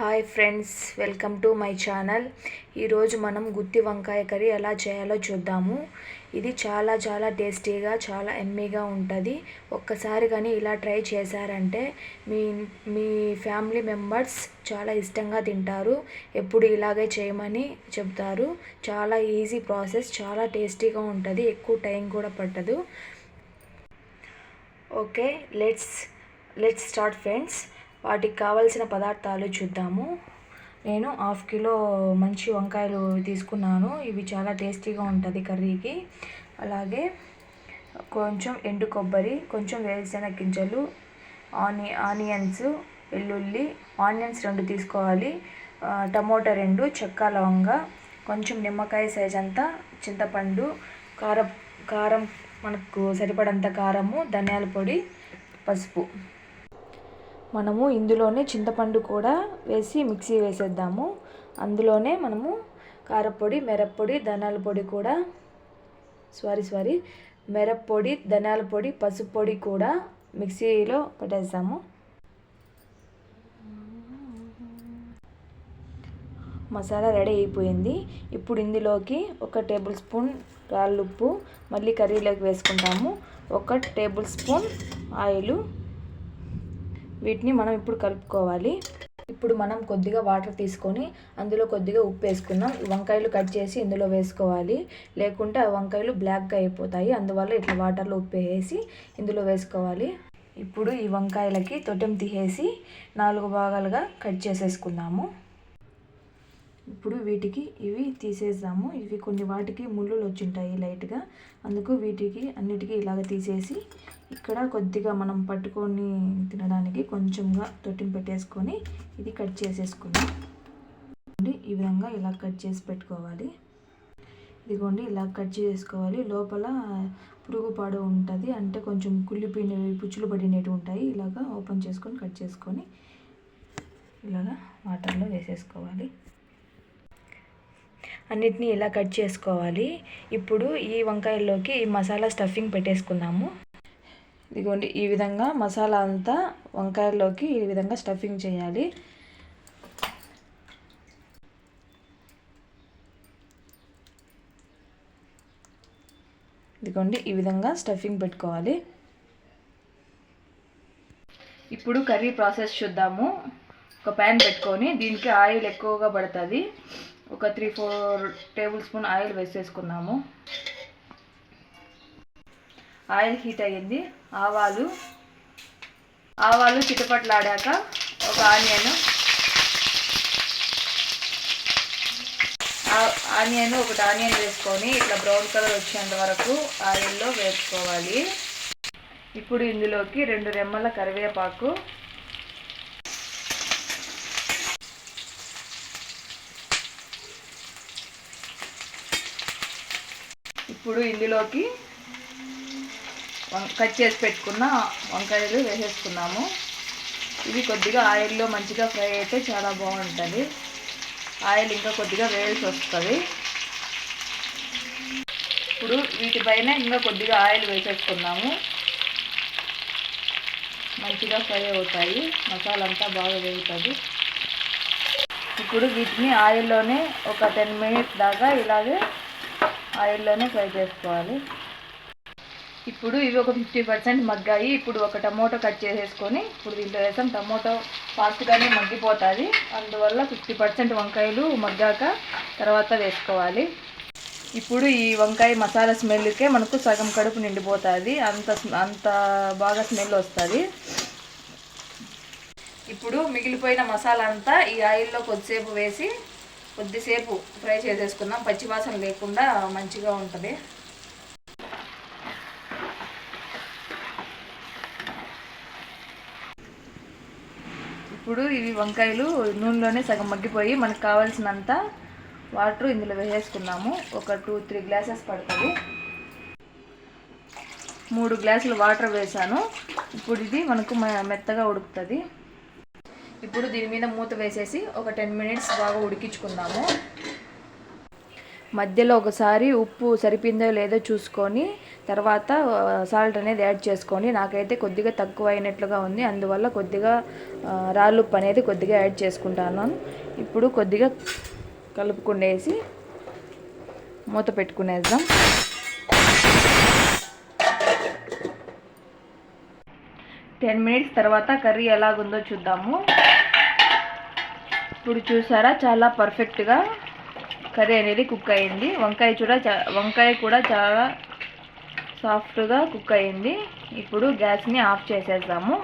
Hi friends welcome to my channel. ఈరోజు మనం గుత్తి వంకాయ కర్రీ ఎలా చేయాలో చూద్దాము. ఇది చాలా చాలా టేస్టీగా చాలా ఎమ్మీగా ఉంటుంది. ఒక్కసారి కానీ ఇలా ట్రై చేశారంటే మీ మీ ఫ్యామిలీ మెంబర్స్ చాలా ఇష్టంగా తింటారు. ఎప్పుడు ఇలాగే చేయమని చెప్తారు. చాలా ఈజీ ప్రాసెస్ చాలా టేస్టీగా ఉంటుంది. ఎక్కువ టైం కూడా పట్టదు. Okay let's let's start friends. వాటికి కావలసిన పదార్థాలు చూద్దాము. నేను హాఫ్ కిలో మంచి వంకాయలు తీసుకున్నాను. ఇవి చాలా టేస్టీగా ఉంటుంది కర్రీకి. అలాగే కొంచెం ఎండు కొబ్బరి కొంచెం వేరుశెనగ గింజలు ఆని ఆనియన్స్ వెల్లుల్లి ఆనియన్స్ రెండు తీసుకోవాలి. టమోటా రెండు చెక్క లవంగ కొంచెం నిమ్మకాయ సైజ్ అంతా చింతపండు కారం కారం మనకు సరిపడంత కారము ధనియాల పొడి పసుపు. మనము ఇందులోనే చింతపండు కూడా వేసి మిక్సీ వేసేద్దాము. అందులోనే మనము కారపొడి మిరప్పొడి ధనాల పొడి కూడా సారీ సారీ మిరప్పొడి ధనాల పొడి పసుపు పొడి కూడా మిక్సీలో పెట్టేస్తాము. మసాలా రెడీ అయిపోయింది. ఇప్పుడు ఇందులోకి ఒక టేబుల్ స్పూన్ రాళ్ళుప్పు మళ్ళీ కర్రీలోకి వేసుకుంటాము. ఒక టేబుల్ స్పూన్ ఆయిలు వీటిని మనం ఇప్పుడు కలుపుకోవాలి. ఇప్పుడు మనం కొద్దిగా వాటర్ తీసుకొని అందులో కొద్దిగా ఉప్పు వేసుకున్నాం ఈ వంకాయలు కట్ చేసి ఇందులో వేసుకోవాలి. లేకుంటే ఆ వంకాయలు బ్లాక్గా అయిపోతాయి. అందువల్ల ఇట్లా వాటర్లో ఉప్పు వేసి ఇందులో వేసుకోవాలి. ఇప్పుడు ఈ వంకాయలకి తొట్టెం తీసేసి నాలుగు భాగాలుగా కట్ చేసేసుకుందాము. ఇప్పుడు వీటికి ఇవి తీసేద్దాము. ఇవి కొన్ని వాటికి ముళ్ళులు వచ్చింటాయి లైట్గా. అందుకు వీటికి అన్నిటికీ ఇలాగ తీసేసి ఇక్కడ కొద్దిగా మనం పట్టుకొని తినడానికి కొంచెంగా తొట్టిని పెట్టేసుకొని ఇది కట్ చేసేసుకుందాం. ఈ విధంగా ఇలా కట్ చేసి పెట్టుకోవాలి. ఇదిగోండి ఇలా కట్ చేసుకోవాలి లోపల పురుగు పాడు ఉంటుంది. అంటే కొంచెం కుళ్ళిపోయినవి పుచ్చులు పడినవి ఉంటాయి. ఇలాగా ఓపెన్ చేసుకొని కట్ చేసుకొని ఇలాగా వాటర్లో వేసేసుకోవాలి. అన్నిటినీ ఇలా కట్ చేసుకోవాలి? ఇప్పుడు ఈ వంకాయల్లోకి ఈ మసాలా స్టఫింగ్ పెట్టేసుకుందాము. ఇదిగోండి ఈ విధంగా మసాలా అంతా వంకాయల్లోకి ఈ విధంగా స్టఫింగ్ చేయాలి. ఇదిగోండి ఈ విధంగా స్టఫింగ్ పెట్టుకోవాలి. ఇప్పుడు కర్రీ ప్రాసెస్ చూద్దాము. ఒక ప్యాన్ పెట్టుకొని దీనికి ఆయిల్ ఎక్కువగా పడుతుంది. ఒక three four table spoon oil వేసేసుకున్నాము. Oil heat అయ్యింది. ఆవాలు ఆవాలు చిటపట్లాడాక ఒక ఆనియన్ ఆనియన్ ఒకటి ఆనియన్ వేసుకొని ఇట్లా బ్రౌన్ కలర్ వచ్చేంత వరకు ఆయిల్లో వేసుకోవాలి. ఇప్పుడు ఇందులోకి రెండు రెమ్మల కరివేపాకు ఇప్పుడు ఇందులోకి వం- కట్ చేసి పెట్టుకున్న వంకాయలు వేసేసుకున్నాము. ఇవి కొద్దిగా ఆయిల్లో మంచిగా ఫ్రై అయితే చాలా బాగుంటుంది. ఆయిల్ ఇంకా కొద్దిగా వేయాల్సి వస్తుంది. ఇప్పుడు వీటిపైన ఇంకా కొద్దిగా ఆయిల్ వేసేసుకున్నాము. మంచిగా ఫ్రై అవుతాయి. మసాలా అంతా బాగా వేగుతుంది. ఇప్పుడు వీటిని ఆయిల్లోనే ఒక టెన్ మినిట్స్ దాకా ఇలాగే ఆయిల్లోనే ఫ్రై చేసుకోవాలి. ఇప్పుడు ఇవి ఒక ఫిఫ్టీ పర్సెంట్ మగ్గాయి. ఇప్పుడు ఒక టమోటో కట్ చేసేసుకొని ఇప్పుడు దీంట్లో వేసాం. టమోటో ఫాస్ట్గానే మగ్గిపోతుంది. అందువల్ల ఫిఫ్టీ పర్సెంట్ వంకాయలు మగ్గాక తర్వాత వేసుకోవాలి. ఇప్పుడు ఈ వంకాయ మసాలా స్మెల్కే మనకు సగం కడుపు నిండిపోతుంది. అంత అంత బాగా స్మెల్ వస్తుంది. ఇప్పుడు మిగిలిపోయిన మసాలా అంతా ఈ ఆయిల్లో కొద్దిసేపు వేసి కొద్దిసేపు ఫ్రై చేసేసుకుందాం. పచ్చివాసన లేకుండా మంచిగా ఉంటుంది. ఇప్పుడు ఇవి వంకాయలు నూనెలోనే సగం మగ్గిపోయి మనకు కావాల్సినంత వాటర్ ఇందులో వేసేసుకున్నాము. ఒక టూ త్రీ గ్లాసెస్ పడుతుంది. మూడు గ్లాసులు వాటర్ వేసాను ఇప్పుడు ఇది మనకు మె- మెత్తగా ఉడుకుతుంది. ఇప్పుడు దీని మీద మూత వేసేసి ఒక టెన్ మినిట్స్ బాగా ఉడికించుకుందాము. మధ్యలో ఒకసారి ఉప్పు సరిపోయిందో లేదో చూసుకొని తర్వాత సాల్ట్ అనేది యాడ్ చేసుకొని నాకైతే కొద్దిగా తక్కువ అయినట్లుగా ఉంది. అందువల్ల కొద్దిగా రాళ్ళు ఉప్పు అనేది కొద్దిగా యాడ్ చేసుకుంటాను. ఇప్పుడు కొద్దిగా కలుపుకునేసి మూత పెట్టుకునేద్దాం. టెన్ మినిట్స్ తర్వాత కర్రీ ఎలాగుందో చూద్దాము. ఇప్పుడు చూసారా చాలా పర్ఫెక్ట్గా కర్రీ అనేది కుక్ అయింది. వంకాయ చూడ చా- వంకాయ కూడా చాలా సాఫ్ట్గా కుక్ అయింది. ఇప్పుడు గ్యాస్ని ఆఫ్ చేసేద్దాము.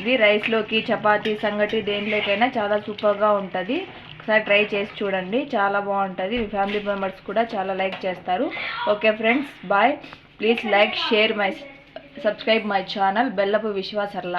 ఇది రైస్లోకి చపాతీ సంగటి దేంట్లోకైనా చాలా సూపర్గా ఉంటుంది. ఒకసారి ట్రై చేసి చూడండి. చాలా బాగుంటుంది. మీ ఫ్యామిలీ మెంబర్స్ కూడా చాలా లైక్ చేస్తారు. Okay friends bye. Please like share my subscribe my channel బెల్లపు విశ్వాసర్ల